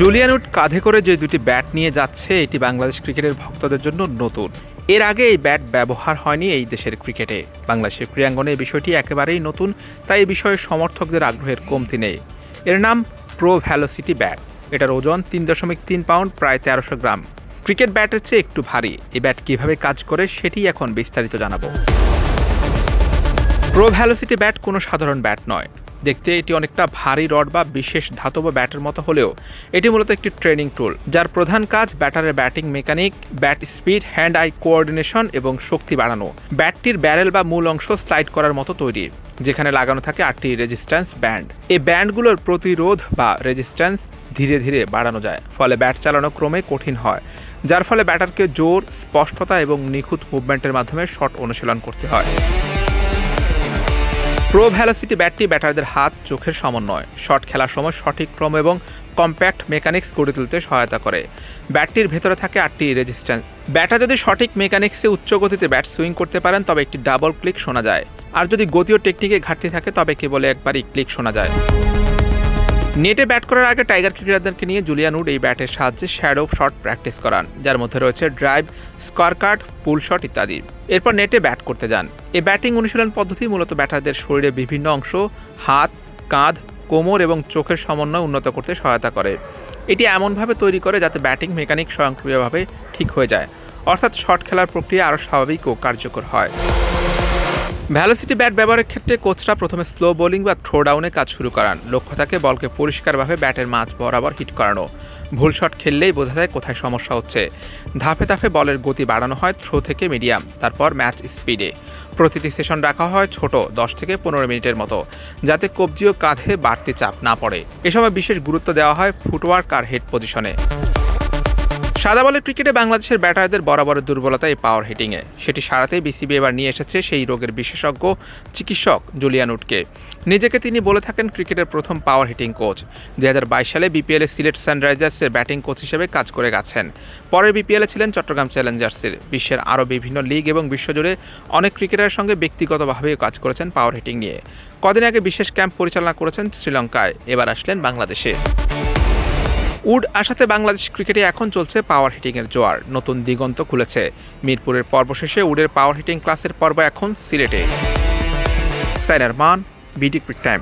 Julian would কাঁধে করে যে দুটি ব্যাট নিয়ে যাচ্ছে, এটি বাংলাদেশ ক্রিকেটের ভক্তদের জন্য নতুন। এর আগে এই ব্যাট ব্যবহার হয়নি এই দেশের ক্রিকেটে। বাংলাদেশের ক্রীড়াঙ্গনে বিষয়টি একেবারেই নতুন, তাই এই বিষয়ে সমর্থকদের আগ্রহের কমতি নেই। এর নাম প্রো ভ্যালোসিটি ব্যাট এটার ওজন তিন দশমিক তিন পাউন্ড, প্রায় তেরোশো গ্রাম। ক্রিকেট ব্যাটের চেয়ে একটু ভারী। এই ব্যাট কীভাবে কাজ করে সেটি এখন বিস্তারিত জানাব। প্রো ভ্যালোসিটি ব্যাট কোনো সাধারণ ব্যাট নয়। দেখতে এটি অনেকটা ভারী রড বা বিশেষ ধাতব ব্যাটের মতো হলেও এটি মূলত একটি ট্রেনিং টুল, যার প্রধান কাজ ব্যাটারের batting mechanic, bat speed, hand eye coordination এবং শক্তি বাড়ানো। ব্যাটটির ব্যারেল বা মূল অংশ স্লাইড করার মতো তৈরি, যেখানে লাগানো থাকে আটটি রেজিস্ট্যান্স ব্যান্ড। এই ব্যান্ডগুলোর প্রতিরোধ বা রেজিস্ট্যান্স ধীরে ধীরে বাড়ানো যায়, ফলে ব্যাট চালানো ক্রমে কঠিন হয়, যার ফলে ব্যাটারকে জোর, স্পষ্টতা এবং নিখুঁত মুভমেন্টের মাধ্যমে শট অনুশীলন করতে হয়। প্রো ভ্যালোসিটি ব্যাটটি ব্যাটারদের হাত চোখের সমন্বয়। শট খেলার সময় সঠিক ক্রম এবং কম্প্যাক্ট মেকানিক্স গড়ে তুলতে সহায়তা করে। ব্যাটটির ভেতরে থাকে আটটি রেজিস্ট্যান্স ব্যাটার যদি সঠিক মেকানিক্সে উচ্চ গতিতে ব্যাট সুইং করতে পারেন, তবে একটি ডাবল ক্লিক শোনা যায়। আর যদি গতি ও টেকনিকে ঘাটতি থাকে, তবে কেবল একবারই ক্লিক শোনা যায়। নেটে ব্যাট করার আগে টাইগার ক্রিকেটারদেরকে নিয়ে জুলিয়ান উড এই ব্যাটের সাহায্যে শ্যাডো শট প্র্যাকটিস করান, যার মধ্যে রয়েছে ড্রাইভ, স্কোয়ার পুল শট ইত্যাদি। এরপর নেটে ব্যাট করতে যান। এই ব্যাটিং অনুশীলন পদ্ধতি মূলত ব্যাটারদের শরীরে বিভিন্ন অংশ, হাত, কাঁধ, কোমর এবং চোখের সমন্বয় উন্নত করতে সহায়তা করে। এটি এমনভাবে তৈরি করে যাতে ব্যাটিং মেকানিক স্বয়ংক্রিয়ভাবে ঠিক হয়ে যায়। অর্থাৎ শট খেলার প্রক্রিয়া আরও স্বাভাবিক ও কার্যকর হয়। ভ্যালোসিটি ব্যাট ব্যবহারের ক্ষেত্রে কোচরা প্রথমে স্লো বোলিং বা থ্রো ডাউনে কাজ শুরু করান। লক্ষ্য থাকে বলকে পরিষ্কারভাবে ব্যাটের মাঝ বরাবর হিট করানো। ভুল শট খেললেই বোঝা যায় কোথায় সমস্যা হচ্ছে। ধাপে ধাপে বলের গতি বাড়ানো হয় থ্রো থেকে মিডিয়াম তারপর ম্যাচ স্পিডে প্রতিটি সেশন রাখা হয় ছোট, দশ থেকে পনেরো মিনিটের মতো, যাতে কবজি ও কাঁধে বাড়তি চাপ না পড়ে। এ সময় বিশেষ গুরুত্ব দেওয়া হয় ফুটওয়ার্ক আর হেড পজিশনে সাদা বলের ক্রিকেটে বাংলাদেশের ব্যাটারদের বরাবরের দুর্বলতা এই পাওয়ার হিটিংয়ে সেটি সারাতে বিসিবি এবার নিয়ে এসেছে সেই রোগের বিশেষজ্ঞ চিকিৎসক জুলিয়ান উডকে নিজেকে তিনি বলে থাকেন ক্রিকেটের প্রথম পাওয়ার হিটিং কোচ দুই হাজার বাইশ সালে বিপিএলে সিলেট সানরাইজার্সের ব্যাটিং কোচ হিসেবে কাজ করে গেছেন। পরে বিপিএলে ছিলেন চট্টগ্রাম চ্যালেঞ্জার্সের। বিশ্বের আরও বিভিন্ন লিগ এবং বিশ্বজুড়ে অনেক ক্রিকেটারের সঙ্গে ব্যক্তিগতভাবেও কাজ করেছেন পাওয়ার হিটিং নিয়ে। কদিন আগে বিশেষ ক্যাম্প পরিচালনা করেছেন শ্রীলঙ্কায়। এবার আসলেন বাংলাদেশে। উড আসাতে বাংলাদেশ ক্রিকেটে এখন চলছে পাওয়ার হিটিংয়ের জোয়ার। নতুন দিগন্ত খুলেছে। মিরপুরের পর্ব শেষে উডের পাওয়ার হিটিং ক্লাসের পর্ব এখন সিলেটে। সাইনার মান বিডি ক্রিক টাইম